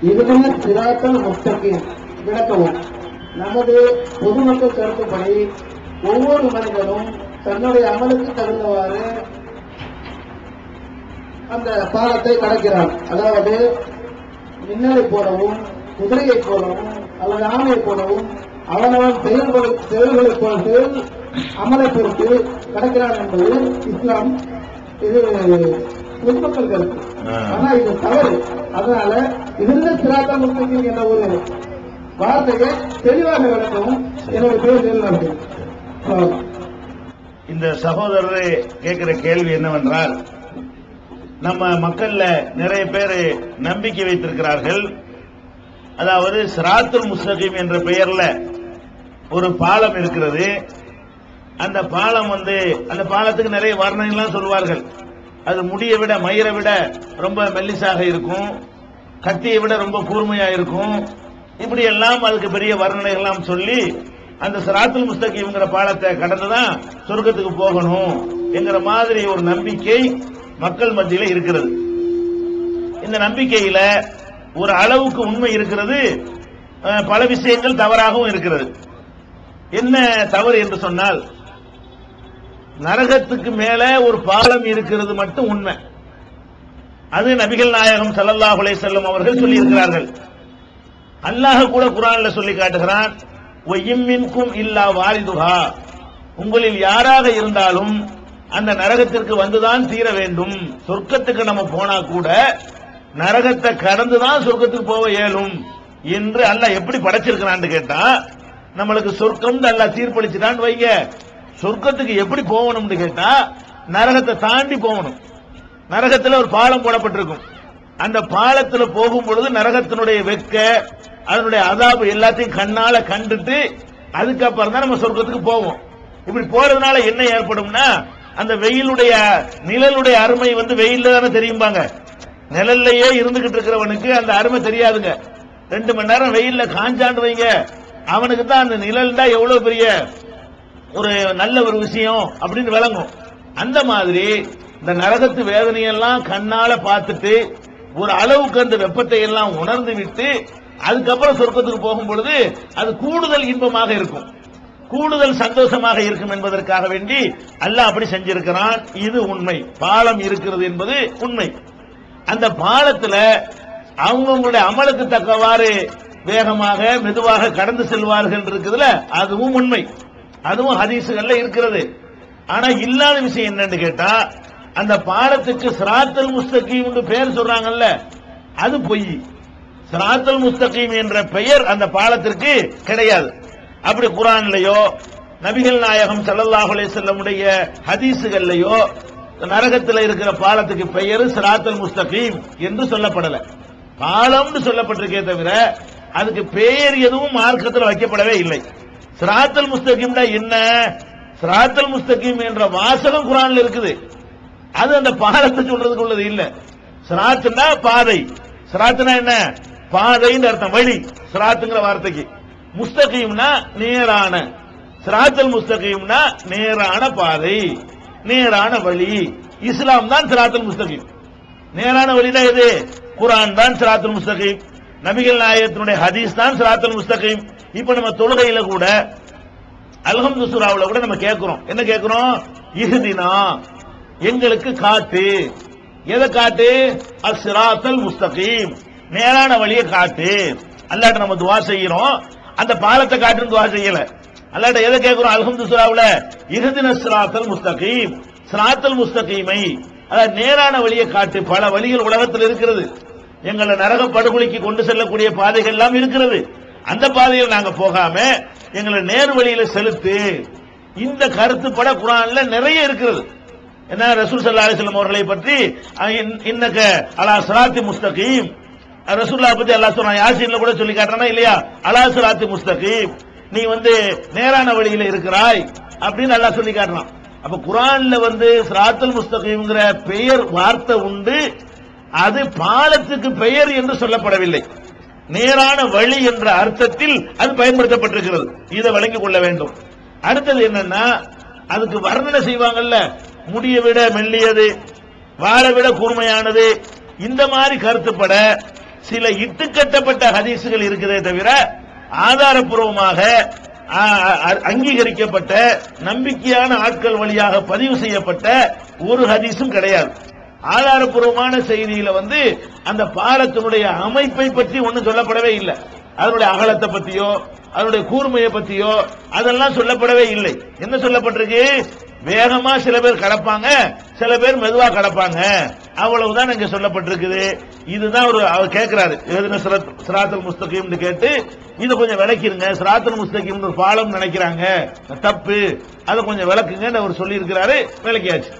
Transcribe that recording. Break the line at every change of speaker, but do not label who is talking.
இதுவே சிராத்தல் முஸ்தகி விளக்கவும் நமது பொதுமக்கள் கருத்துப்படி ஒவ்வொரு மனிதனும் தன்னுடைய அமலுக்கு தகுந்தவாறு அந்த பாலத்தை கடக்கிறான். அதாவது மின்னலை போலவும் குதிரையை போலவும் அல்லது ஆணையை போலவும் அவனவன் செயல்களை செயல்களை பொறுத்து அமலை பொறுத்து கடக்கிறான் என்பது இஸ்லாம். இது பொதுமக்கள் கருத்து. ஆனா இது தவறு. அதனால இருந்த சிராத்தா முஸ்லிம் என்ற ஒரு வார்த்தையை தெளிவாக விளக்கவும் என்னோட பேர் நடக்கும்
இந்த சகோதரர் கேட்கிற கேள்வி என்னவென்றால் நம்ம மக்கள்ல நிறைய பேர் நம்பிக்கை வைத்திருக்கிறார்கள். அதாவது சிராத்துல் முஸ்தகீம் என்ற பெயர்ல ஒரு பாலம் இருக்கிறது. அந்த பாலம் வந்து அந்த பாலத்துக்கு நிறைய வர்ணனைலாம் சொல்வார்கள். அது முடியை விட மயிரை விட ரொம்ப மெல்லிசாக இருக்கும். கத்தியை விட ரொம்ப கூர்மையா இருக்கும். இப்படி எல்லாம் அதுக்கு பெரிய வர்ணனைகள்லாம் சொல்லி அந்த சிராத்துல் முஸ்தகிங்கிற பாலத்தை கடந்துதான் சொர்க்கத்துக்கு போகணும் என்கிற மாதிரி ஒரு நம்பிக்கை மக்கள் மத்தியில இருக்கிறது. இந்த நம்பிக்கையில ஒரு அளவுக்கு உண்மை இருக்கிறது பல விஷயங்கள் தவறாகவும் இருக்கிறது. என்ன தவறு என்று சொன்னால் நரகத்துக்கு மேல ஒரு பாலம் இருக்கிறது மட்டும் உண்மை. அது நபிகள் நாயகம் ஸல்லல்லாஹு அலைஹி அவர்கள் சொல்லி இருக்கிறார்கள் அல்லாஹ் கூட குரான்ல சொல்லி காட்டுகிறான் இல்லா வாரிதுகா உங்களில் யாராக இருந்தாலும் அந்த நரகத்திற்கு வந்துதான் தீர வேண்டும். சொர்க்கத்துக்கு நம்ம போனா கூட நரகத்தை கடந்துதான் சொர்க்கத்துக்கு போக இயலும் என்று அல்லாஹ் எப்படி படைச்சிருக்கிறான்னு கேட்டா நம்மளுக்கு சொர்க்கம் அல்லாஹ் தீர்ப்பளிச்சுட்டான்னு வைங்க. சொர்க்கத்துக்கு எப்படி போகணும்னு கேட்டா நரகத்தை தாண்டி போகணும். நரகத்துல ஒரு பாலம் போடப்பட்டிருக்கும். அந்த பாலத்துல போகும் பொழுது நரகத்தினுடைய வெக்க அதனுடைய அதாபு எல்லாத்தையும் கண்ணால கண்டுட்டு அதுக்கப்புறம் தான் நம்ம சொர்க்கத்துக்கு போவோம். இப்படி போறதுனால என்ன ஏற்படும்னா அந்த வெயிலுடைய நிழலுடைய அருமை வந்து வெயில தானே தெரியும்பாங்க. நிழல்லையே இருந்துகிட்டு இருக்கிறவனுக்கு அந்த அருமை தெரியாதுங்க. ரெண்டு மணி நேரம் வெயில்ல காஞ்சாண்டு வைங்க. அவனுக்கு தான் அந்த நிழல் தான் எவ்வளவு பெரிய ஒரு நல்ல ஒரு விஷயம் அப்படின்னு விளங்கும். அந்த மாதிரி இந்த நரகத்து வேதனையெல்லாம் கண்ணால பார்த்துட்டு ஒரு அளவுக்கு அந்த வெப்பத்தை எல்லாம் உணர்ந்து விட்டு அதுக்கப்புறம் சொர்க்கத்துக்கு போகும் பொழுது அது கூடுதல் இன்பமாக இருக்கும். கூடுதல் சந்தோஷமாக இருக்கும் என்பதற்காக வேண்டி அல்லாஹ் அப்படி செஞ்சிருக்கிறான். இது உண்மை. பாலம் இருக்கிறது என்பது உண்மை. அந்த பாலத்துல அவங்கவுங்களுடைய அமலுக்கு தக்கவாறு வேகமாக மெதுவாக கடந்து செல்வார்கள் இருக்குதுல அதுவும் உண்மை. அதுவும் ஹதீசுகள்ல இருக்கிறது. ஆனா இல்லாத விஷயம் என்னன்னு கேட்டா அந்த பாலத்துக்கு சிராத்தல் முஸ்தகீம் பெயர் சொல்றாங்கல்ல அது பொய். சிராத்தல் முஸ்தகீம் என்ற பெயர் அந்த பாலத்திற்கு கிடையாது. அப்படி குரான்லயோ நபிகள் நாயகம் ஸல்லல்லாஹு அலைஹி ஹதீசுகள்லயோ நரகத்தில் இருக்கிற பாலத்துக்கு பெயர் சிராத்தல் முஸ்தகீம் என்று சொல்லப்படல. பாலம்னு சொல்லப்பட்டிருக்கே தவிர அதுக்கு பெயர் எதுவும் மார்க்கத்தில் வைக்கப்படவே இல்லை. சிராத்தல் முஸ்தகிம்னா என்ன? சிராத்தல் முஸ்தகிம் என்ற வாசகம் குரான்ல இருக்குது. அது அந்த பாலத்தை சொல்றதுக்கு உள்ளது இல்ல. சிராத்துனா பாதை. சிராத்துனா என்ன? பாதைன்னு அர்த்தம் வழி. சிராத்துங்கிற வார்த்தைக்கு. முஸ்தகிம்னா நேரான. சிராத்தல் முஸ்தகிம்னா நேரான பாதை. நேரான வழி. இஸ்லாம் தான் சிராத்தல் முஸ்தகிம். நேரான வழினா எது? குரான் தான் சிராத்துல் முஸ்தகிம். நபிகள் நாயகத்தினுடைய ஹதீஸ் தான் சிராத்துல் முஸ்தகீம். இப்ப நம்ம தொழுகையில கூட அல்ஹம்து சுராவில் கூட நம்ம கேட்கிறோம் என்ன கேட்கிறோம் இஹுதினா எங்களுக்கு காட்டு. எதை காட்டு? அஸ்ராத்தல் முஸ்தகீம். நேரான வழியை காட்டு. அல்லாட்ட நம்ம துவா செய்யறோம். அந்த பாலத்தை காட்டுன்னு துவா செய்யல. அல்லாட்ட எதை கேட்கிறோம் அல்ஹம்து சுராவில் இஹ்தின சிராத்தல் முஸ்தகீம். சிராத்தல் முஸ்தகீமை அதாவது நேரான வழியை காட்டு. பல வழிகள் உலகத்தில் இருக்கிறது. எங்களை நரக படுகொலைக்கு கொண்டு செல்லக்கூடிய பாதைகள் எல்லாம் இருக்கிறது. அந்த பாதையில் நாங்க போகாம எங்களை நேர் வழியில செலுத்து இந்த கருத்துப்பட குரான்ல நிறைய இருக்கிறது. என்ன ரசூல் சல்லா அலிஸ்லம் அவர்களை பற்றி? இன்- இன்னக்க அலா சலாத்தி முஸ்தகீம். ரசூல்லா பத்தி அல்லாஹ் சொன்னா யாசின்ல கூட சொல்லி காட்டுறானா இல்லையா? அலா சலாத்தி முஸ்தகீம். நீ வந்து நேரான வழியில இருக்கிறாய் அப்படின்னு நல்லா சொல்லி காட்டுறான். அப்ப குரான்ல வந்து சிராத்துல் முஸ்தகீம்ங்கிற பெயர் வார்த்தை உண்டு. அது பாலத்துக்கு பெயர் என்று சொல்லப்படவில்லை. நேரான வழி என்ற அர்த்தத்தில் அது பயன்படுத்தப்பட்டிருக்கிறது. இதை விளங்கிக் கொள்ள வேண்டும். அடுத்தது என்னன்னா அதுக்கு வர்ணனை செய்வாங்கல்ல. முடிய விட மெல்லியது வாழை விட கூர்மையானது. இந்த மாதிரி கருத்துப்பட சில இட்டுக்கட்டப்பட்ட ஹதீசுகள் இருக்குதே தவிர ஆதாரபூர்வமாக அங்கீகரிக்கப்பட்ட நம்பிக்கையான ஆட்கள் வழியாக பதிவு செய்யப்பட்ட ஒரு ஹதீஸும் கிடையாது. ஆதாரபூர்வமான செய்தியில வந்து அந்த பாலத்தினுடைய அமைப்பை பற்றி ஒன்றும் சொல்லப்படவே இல்லை. அதனுடைய அகலத்தை பத்தியோ அதனுடைய கூர்மையை பத்தியோ அதெல்லாம் சொல்லப்படவே இல்லை. என்ன சொல்லப்பட்டிருக்கு? வேகமா சில பேர் கடப்பாங்க சில பேர் மெதுவா கடப்பாங்க அவ்வளவுதான் இங்க சொல்லப்பட்டிருக்குது. இதுதான் ஒரு அவர் கேட்கிறாரு எழுதின சிராத்தல் முஸ்தகீம்னு கேட்டு இதை கொஞ்சம் விளக்கிருங்க. சிராத்தல் முஸ்தகீம் ஒரு பாலம் நினைக்கிறாங்க. தப்பு. அதை கொஞ்சம் விளக்குங்கன்னு அவர் சொல்லி இருக்கிறாரு விளக்கியாச்சு.